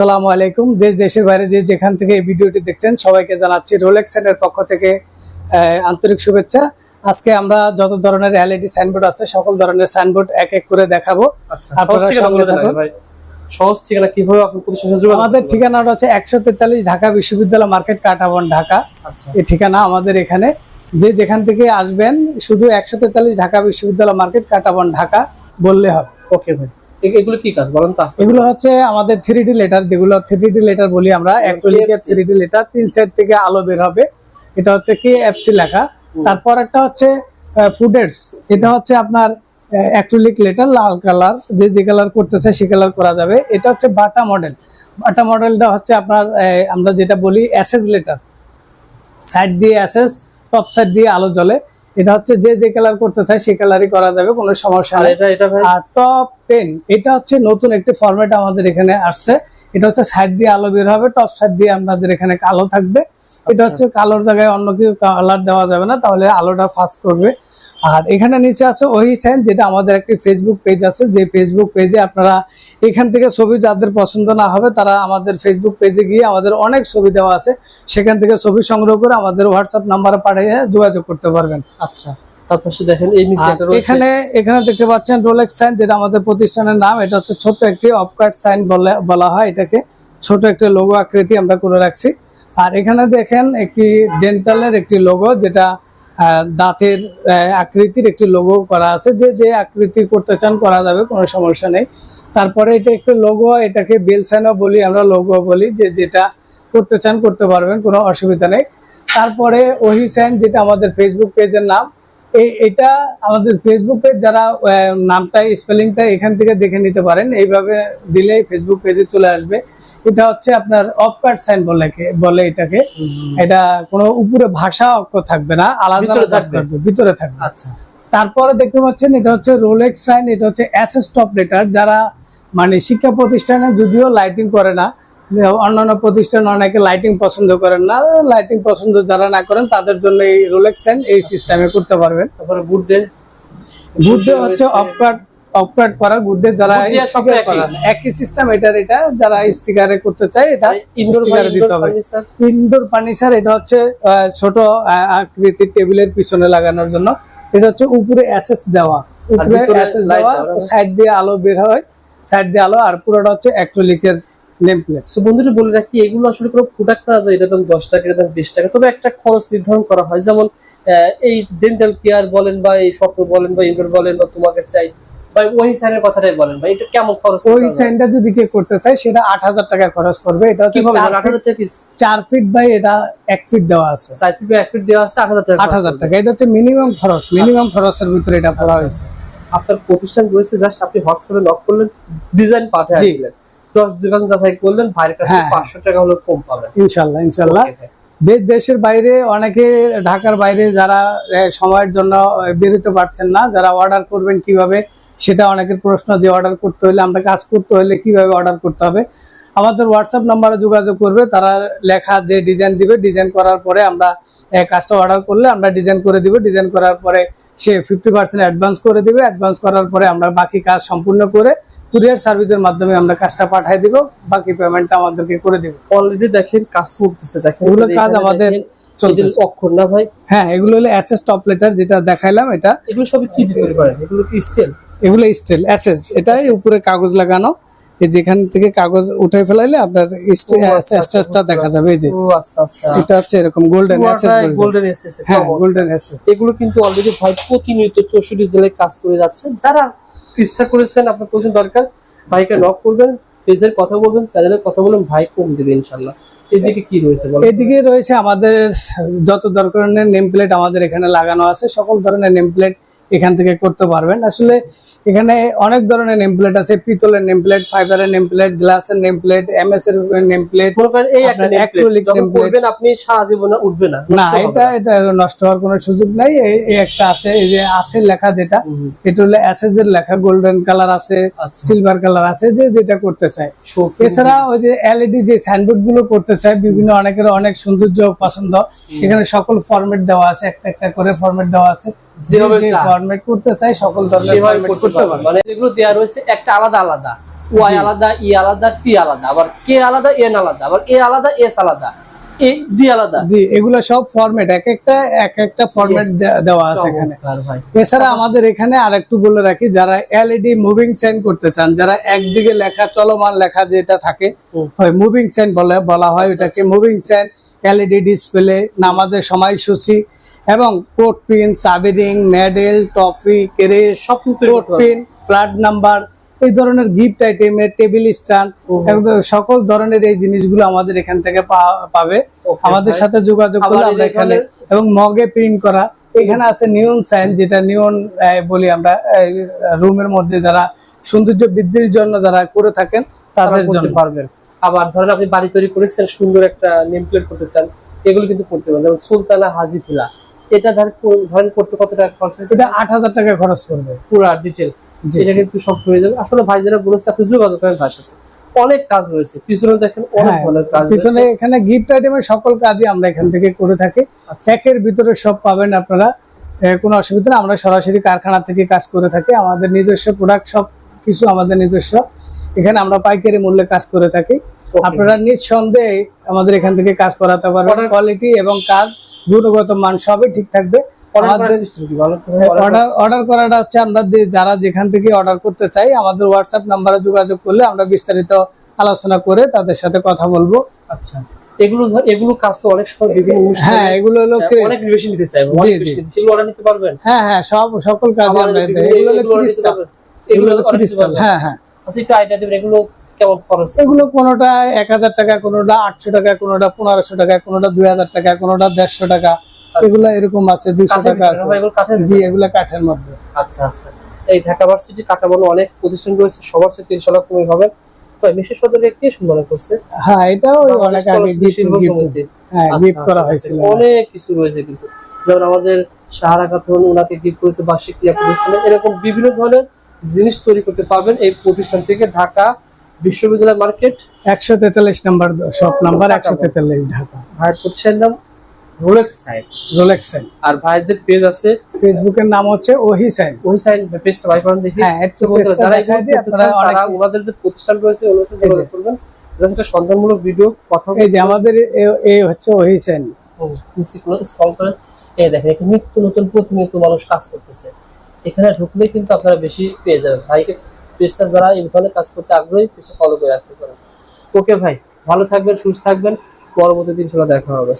আসসালামু আলাইকুম। দেশ দেশের বাইরে যে যেখান থেকে এই ভিডিওটি দেখছেন সবাইকে জানাচ্ছি রোলেক্স এর পক্ষ থেকে আন্তরিক শুভেচ্ছা। আজকে আমরা যত ধরনের এলইডি সাইনবোর্ড আছে সকল ধরনের সাইনবোর্ড এক এক করে দেখাবো। আচ্ছা আপনারা সঙ্গে থাকুন। ভাই। সহজ ঠিকানা কীভাবে আমাদের ঠিকানাটা হচ্ছে একশো তেতাল্লিশ ঢাকা বিশ্ববিদ্যালয় মার্কেট কাটাবন ঢাকা। আচ্ছা। এই ঠিকানা আমাদের এখানে। যে যেখান থেকে আসবেন শুধু একশো তেতাল্লিশ ঢাকা বিশ্ববিদ্যালয় মার্কেট কাটাবন ঢাকা বললে হবে। ওকে ভাই। এগুলো কি কাজ বলেন তো এগুলো হচ্ছে আমাদের থ্রি ডি লেটার যেগুলো থ্রি ডি লেটার বলি আমরা থ্রি ডি লেটার তিন সাইড থেকে আলো বের হবে। এটা হচ্ছে কে এফসি লেখা। তারপর একটা হচ্ছে ফুডেটস এটা হচ্ছে আপনার অ্যাক্রিলিক লেটার লাল কালার যে যে কালার করতে চায় সে কালার করা যাবে। এটা হচ্ছে বাটা মডেল বাটা মডেলটা হচ্ছে আপনার আমরা যেটা বলি অ্যাসেস লেটার। সাইড দিয়ে অ্যাসেস টপ সাইড দিয়ে আলো জ্বলে। এটা হচ্ছে যে যে কালার করতে চায় সে কালারই করা যাবে কোনো সমস্যা আর নেই। এটা এটা ভাই? আর টপ টেন এটা হচ্ছে নতুন একটি ফরম্যাট আমাদের এখানে আসছে। এটা হচ্ছে সাইড দিয়ে আলো বের হবে টপ সাইড দিয়ে আপনাদের এখানে কালো থাকবে। এটা হচ্ছে কালোর জায়গায় অন্য কিছু কালার দেওয়া যাবে না তাহলে আলোটা ফাস্ট করবে। আর এখানে নিচে আছে ওই সাইন যেটা আমাদের একটি ফেসবুক পেজ আছে। যে ফেসবুক পেজে আপনারা এখান থেকে ছবি যাদের পছন্দ না হবে তারা আমাদের ফেসবুক পেজে গিয়ে আমাদের অনেক ছবি দেওয়া আছে। সেখান থেকে ছবি সংগ্রহ করে আমাদের হোয়াটসঅ্যাপ নাম্বারে পাঠিয়ে যোগাযোগ করতে পারবেন। আচ্ছা তারপর দেখেন এই নিচে আর এখানে এখানে দেখতে পাচ্ছেন রোলেক্স সাইন যেটা আমাদের প্রতিষ্ঠানের নাম। এটা হচ্ছে ছোট একটি সাইন বলে বলা হয় এটাকে। ছোট একটা লোগো আকৃতি আমরা করে রাখছি। আর এখানে দেখেন একটি ডেন্টালের একটি লোগো যেটা দাঁতের আকৃতির একটি লোগো করা আছে। যে যে আকৃতি করতে চান করা যাবে, কোনো সমস্যা নেই। তারপরে এটা একটু লোগো এটাকে বেল সাইনও বলি, আমরা লোগো বলি, যে, যেটা করতে চান করতে পারবেন, কোনো অসুবিধা নেই। তারপরে ওহি সাইন যেটা আমাদের ফেসবুক পেজের নাম, এই, এটা আমাদের ফেসবুক পেজ যারা নামটা স্পেলিংটা এখান থেকে দেখে নিতে পারেন। এইভাবে দিলেই ফেসবুক পেজে চলে আসবে। এটা হচ্ছে আপনার অফকাট সাইন বলে বলে এটাকে। এটা কোনো উপরে ভাষা অক্ষর থাকবে না আলাদা থাকবে। ভিতরে থাকবে। আচ্ছা। তারপরে দেখতে পাচ্ছেন এটা হচ্ছে রোলেক্স সাইন এটা হচ্ছে অ্যাসেস টপ লেটার যারা মানে শিক্ষা প্রতিষ্ঠানে যদিও লাইটিং করে না অন্যান্য প্রতিষ্ঠান অনেকে লাইটিং পছন্দ করেন না লাইটিং পছন্দ যারা না করেন তাদের জন্য এই রোলেক্স সাইন এই সিস্টেমে করতে পারবেন। তারপরে গুড ডে গুডডে হচ্ছে অপকাট অপকাট করা যারা স্টিকার করা। একই সিস্টেম এটার এটা যারা স্টিকারে করতে চায় এটা স্টিকারে দিতে হবে। ইনডোর ফার্নিচার এটা হচ্ছে ছোট আকৃতির টেবিলের পিছনে লাগানোর জন্য। এটা হচ্ছে উপরে অ্যাসেস দেওয়া। উপরে অ্যাসেস দেওয়া। সাইড দিয়ে আলো বের হয় সাইড দিয়ে আলো আর পুরোটা হচ্ছে অ্যাক্রিলিকের নেম প্লেট সো বন্ধুরা বলে রাখি এগুলো আসলে কোনো প্রোডাক্ট না যে এটা দাম দশ টাকা এটা দাম বিশ টাকা। তবে একটা খরচ নির্ধারণ করা হয়। যেমন এই ডেন্টাল কেয়ার বলেন বা এই স্বপ্ন বলেন বা ইনডোর বলেন বা তোমাকে চাই বা ওই সাইনের কথাটাই বলেন বা এটা কেমন খরচ ওই নিতে যদি কেউ করতে চায় সেটা আট হাজার টাকা খরচ পড়বে। এটা হচ্ছে কীভাবে চার আট হাজার ফিট- টাকা পিস ফিট বাই এটা এক ফিট দেওয়া আছে। সাইড ফিট এক ফিট দেওয়া আছে আট হাজার টাকা আট হাজার টাকা। এটা হচ্ছে মিনিমাম খরচ। মিনিমাম খরচের ভিতরে এটা পড়া হয়েছে। আপনার প্রতিষ্ঠান রয়েছে জাস্ট আপনি হোয়াটসঅ্যাপে নক করলেন ডিজাইন পাঠিয়ে দিলেন। দশ দোকান যাচাই করলেন ভাইয়ের কাছে হ্যাঁ। পাঁচশো টাকা হলো কম পাবেন। দেশ দেশের বাইরে অনেকে ঢাকার বাইরে যারা সময়ের জন্য বেরোতে পারছেন না যারা অর্ডার করবেন কীভাবে সেটা অনেকের প্রশ্ন যে অর্ডার করতে হলে আমরা কাজ করতে হলে কীভাবে অর্ডার করতে হবে। আমাদের হোয়াটসঅ্যাপ নাম্বারে যোগাযোগ করবে তারা লেখা যে ডিজাইন দিবে ডিজাইন করার পরে আমরা কাজটা অর্ডার করলে আমরা ডিজাইন করে দিব। ডিজাইন করার পরে সে ফিফটি পার্সেন্ট অ্যাডভান্স করে দিবে। অ্যাডভান্স করার পরে আমরা বাকি কাজ সম্পূর্ণ করে কুরিয়ার সার্ভিসের মাধ্যমে আমরা কাজটা পাঠিয়ে দিব। বাকি পেমেন্টটা আমাদেরকে করে দিব। অলরেডি দেখেন কাজ চলতেছে দেখেন এগুলো কাজ আমাদের। অক্ষর না ভাই? হ্যাঁ এগুলো হলো অ্যাসেস টপ লেটার যেটা দেখাইলাম এটা এগুলো সবই কি দিতে করেন এগুলো কি স্টিল এগুলো স্টিল অ্যাসেস এটাই উপরে কাগজ লাগানো। যেখান থেকে কাগজ উঠে ফেলাইলে আপনার ও আচ্ছা, আচ্ছা, দেখা যাবে এই যে। ও আচ্ছা আচ্ছা। এটা হচ্ছে এরকম golden S S golden S S হ্যাঁ গোল্ডেন অ্যাসেস এগুলো কিন্তু অলরেডি ভাই প্রতিনিয়ত চৌষট্টি জেলায় কাজ করে যাচ্ছে। যারা ইচ্ছা করেছেন আপনার কোচিং দরকার ভাইকে নক করবেন পেজের কথা বলবেন চ্যানেলের কথা বলবেন ভাই কম দেবে ইনশাল্লাহ এদিকে কি রয়েছে এদিকে রয়েছে আমাদের যত ধরনের নেম প্লেট আমাদের এখানে লাগানো আছে। সকল ধরনের নেম প্লেট এখান থেকে করতে পারবেন। আসলে এখানে অনেক ধরনের নেম প্লেট আছে পিতলের নেম প্লেট ফাইবারের নেম প্লেট গ্লাসের নেম প্লেট এমএস এর নেম প্লেট এই একটা আপনার nameplate, acrylic যখন nameplate। করবেন আপনি সারা জীবনে উঠবে না এটা এটা নষ্ট হওয়ার কোনো সুযোগ নাই। এই- একটা আছে এই যে আসের লেখা যেটা এটা হলো অ্যাসেজ এর লেখা গোল্ডেন কালার আছে আচ্ছা। সিলভার কালার আছে যে যেটা করতে চায়। এছাড়া ওই যে এলইডি যে সাইনবোর্ডগুলো করতে চায় বিভিন্ন অনেকের অনেক সৌন্দর্য পছন্দ। এখানে সকল ফরম্যাট দেওয়া আছে একটা একটা করে ফরম্যাট দেওয়া আছে। ফরম্যাট করতে চায় সকল ধরনের করতে করতে পারবে। মানে যেগুলো দেওয়া রয়েছে একটা আলাদা আলাদা। ওয়াই আলাদা ই আলাদা টি আলাদা। আবার কে আলাদা এন আলাদা। আবার এ আলাদা এস আলাদা। ডি আলাদা। জি এগুলো সব ফরম্যাট এক একটা এক একটা ফরম্যাট দেওয়া আছে এখানে। এছাড়া আমাদের এখানে আরেকটু বলে রাখি যারা এলইডি মুভিং সাইন করতে চান যারা একদিকে লেখা চলমান লেখা যেটা থাকে মুভিং সাইন বলে বলা হয় ওটাকে মুভিং সাইন এলইডি ডিসপ্লে নামাজের সময় সময়সূচি এবং কোট পিন সাবিরিং মেডেল টফি কেরেস সব করতে পিন ফ্ল্যাট নাম্বার এই ধরনের গিফট আইটেমের টেবিল স্ট্যান্ড সকল ধরনের এই জিনিসগুলো আমাদের এখান থেকে পাবে। আমাদের সাথে যোগাযোগ করলে আমরা এখানে এবং মগে প্রিন্ট করা। এখানে আছে নিয়ন সাইন যেটা নিয়ন বলি আমরা রুমের মধ্যে যারা সৌন্দর্য বৃদ্ধির জন্য যারা করে থাকেন তাদের জন্য। পারবেন। আবার ধরেন আপনি বাড়ি তৈরি করেছেন সুন্দর একটা নেম প্লেট করতে চান এগুলো কিন্তু করতে পারেন যেমন সুলতানা হাজিফিলা এটা ধরেন করতে কত টাকা খরচ এটা আট হাজার টাকা খরচ পড়বে। পুরো ডিটেল এটা কিন্তু সব হয়ে যাবে। আসলে ভাই যারা বলেছে আপনি যোগাযোগ করেন ভাইয়ের সাথে। অনেক কাজ রয়েছে। পিছনে দেখেন অনেক হ্যাঁ, কাজ পিছনে এখানে গিফট আইটেমের সকল কাজই আমরা এখান থেকে করে থাকি। আচ্ছা। প্যাকের ভিতরে সব পাবেন আপনারা। কোনো অসুবিধা নেই। আমরা সরাসরি কারখানা থেকে কাজ করে থাকি। আমাদের নিজস্ব প্রোডাক্ট সব কিছু আমাদের নিজস্ব। এখানে আমরা পাইকারি মূল্যে কাজ করে থাকি। আপনারা নিঃসন্দেহে আমাদের এখান থেকে কাজ করাতে পারবেন। কোয়ালিটি এবং কাজ গুণগত মান সবই ঠিক থাকবে। অর্ডার অর্ডার করাটা হচ্ছে আমরা যারা যেখান থেকে অর্ডার করতে চাই আমাদের হোয়াটসঅ্যাপ নাম্বারে যোগাযোগ করলে আমরা বিস্তারিত আলোচনা করে তাদের সাথে কথা বলব। আচ্ছা। এগুলো এগুলো কাজ তো অনেক সময় বিভিন্ন হ্যাঁ এগুলো হলো আহ, অনেক বেশি নিতে চাই অনেক বেশি সেগুলো অর্ডার নিতে পারবেন? হ্যাঁ হ্যাঁ সব সকল কাজে আবার আমরা এগুলো হলো এগুলো order নিতে ক্রিস্টাল এগুলো এগুলো হলো ক্রিস্টাল হ্যাঁ হ্যাঁ। আচ্ছা একটু আইডিয়া দেবেন। এগুলো কেমন খরচ? এগুলো কোনোটা এক হাজার টাকা কোনোটা আটশো টাকা কোনোটা পনেরোশো টাকা কোনোটা দুই হাজার টাকা কোনোটা দেড়শো টাকা। এগুলো এরকম আছে দুইশো টাকা আছে। জি? এগুলো কাঠের মধ্যে। আচ্ছা আচ্ছা। এই ঢাকা ভার্সিটি অনেক প্রতিষ্ঠান রয়েছে সবার সাথে তুমি হবে। হ্যাঁ এটাও অনেক আগে গিফট। হ্যাঁ আচ্ছা, করা আচ্ছা, হয়েছিল। অনেক কিছু রয়েছে কিন্তু। যেমন আমাদের সাহারা ওনাকে গিফট করেছে বার্ষিক ক্রিয়া প্রতিষ্ঠানে এরকম বিভিন্ন ধরনের জিনিস তৈরি করতে পারবেন এই প্রতিষ্ঠান থেকে ঢাকা বিশ্ববিদ্যালয় মার্কেট? একশো তেতাল্লিশ নাম্বার শপ নাম্বার একশো তেতাল্লিশ ঢাকা। ভাইয়ের প্রতিষ্ঠানের নাম? রোলেক্স সাইড রোলেক্স সাইন আর ভাইদের পেজ আছে? ফেসবুকের নাম হচ্ছে ওহি সাইন ওই সাইড পেজটা ভাই করেন দেখি। হ্যাঁ যারা চান, তারা ওনাদের যে প্রতিষ্ঠান রয়েছে সাথে যোগাযোগ করবেন। একটা সন্ধানমূলক ভিডিও কথা এই যে আমাদের এ- এই হচ্ছে ওহি সাইন স্কল করেন। এই দেখেন এখানে নিত্য নতুন প্রতিনিয়ত মানুষ কাজ করতেছে। এখানে ঢুকলে কিন্তু আপনারা বেশি পেয়ে যাবেন। ভাইকে পেজটা যারা এই কাজ করতে আগ্রহী পেজটা ফলো করে রাখতে পারেন। ওকে ভাই, ভালো থাকবেন, সুস্থ থাকবেন। পরবর্তী দিন সেটা দেখা হবে।